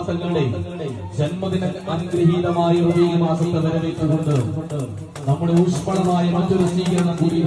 തങ്ങളുടെ ജന്മദിന അനുഗ്രഹീതമായ മാസത്തെ വരവേറ്റുകൊണ്ട് നമ്മുടെ ഊഷ്മളമായ മറ്റൊരു സ്വീകരണം കൂടി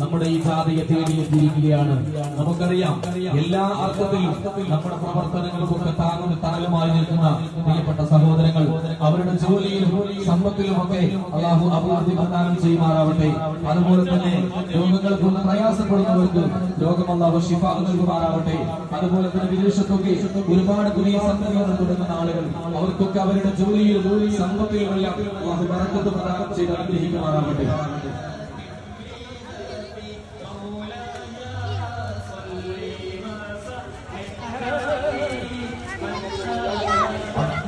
നമ്മുടെ ഈ ജാതയെ തേടിയെത്തിയിരിക്കുകയാണ് നമുക്കറിയാം എല്ലാ അർത്ഥത്തിലും നമ്മുടെ പ്രവർത്തനങ്ങൾക്കൊക്കെ താങ്ങും തണലുമായി നിൽക്കുന്ന പ്രിയപ്പെട്ട സഹോദരങ്ങൾ അവരുടെ ജോലിയിലും സമ്പത്തിലുമൊക്കെ അള്ളാഹു അഭിവൃദ്ധി പ്രദാനം ചെയ്യുമാറാവട്ടെ. അതുപോലെ തന്നെ രോഗങ്ങൾ കൊണ്ട് പ്രയാസപ്പെടുന്നവർക്ക് രോഗം അള്ളാഹു ശിഫ നൽകുമാറാവട്ടെ. അതുപോലെ തന്നെ വിദേശത്തൊക്കെ ഒരുപാട് പുതിയ സംരംഭങ്ങൾ തുടങ്ങുന്ന ആളുകൾ അവർക്കൊക്കെ അവരുടെ ജോലിയിലും സമ്പത്തിലുമെല്ലാം അള്ളാഹു ബറക്കത്ത് പ്രദാനം ചെയ്ത് അനുഗ്രഹിക്കുമാറാവട്ടെ.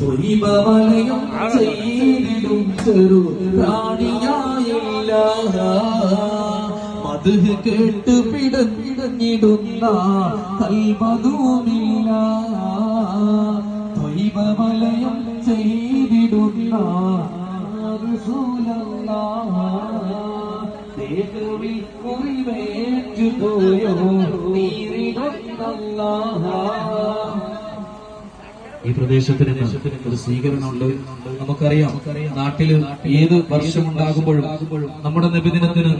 തൊഴിവലയം ചെയ്തിടും ചെറു പ്രാണിയായില്ല മധു കേട്ട് പിടഞ്ഞിടുന്ന കൽമതുമില്ല തൊഴിവലയം ചെയ്തിടുന്ന ൂലല്ല ുറിവേറ്റുപോയോ നീരി 啦啦啦啦 ഈ പ്രദേശത്തിന് ഒരു സ്വീകരണമുണ്ട്. നമുക്കറിയാം നാട്ടിൽ ഏത് വർഷമുണ്ടാകുമ്പോഴും നമ്മുടെ നബിദിനത്തിന്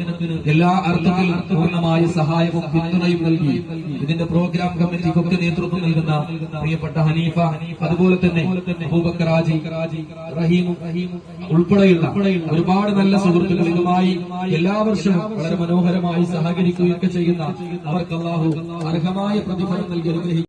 എല്ലാ അർത്ഥത്തിലും പൂർണമായ സഹായവും പിന്തുണയും നൽകി ഇതിന്റെ പ്രോഗ്രാം കമ്മിറ്റിക്കൊക്കെ നേതൃത്വം നൽകുന്ന പ്രിയപ്പെട്ട ഹനീഫ അതുപോലെ തന്നെ ഉൾപ്പെടെയുള്ള ഒരുപാട് നല്ല സുഹൃത്തുക്കൾ ഇതുമായി എല്ലാ വർഷവും വളരെ മനോഹരമായി സഹകരിക്കുകയൊക്കെ ചെയ്യുന്ന അവർക്ക് അർഹമായ പ്രതിഫലം നൽകി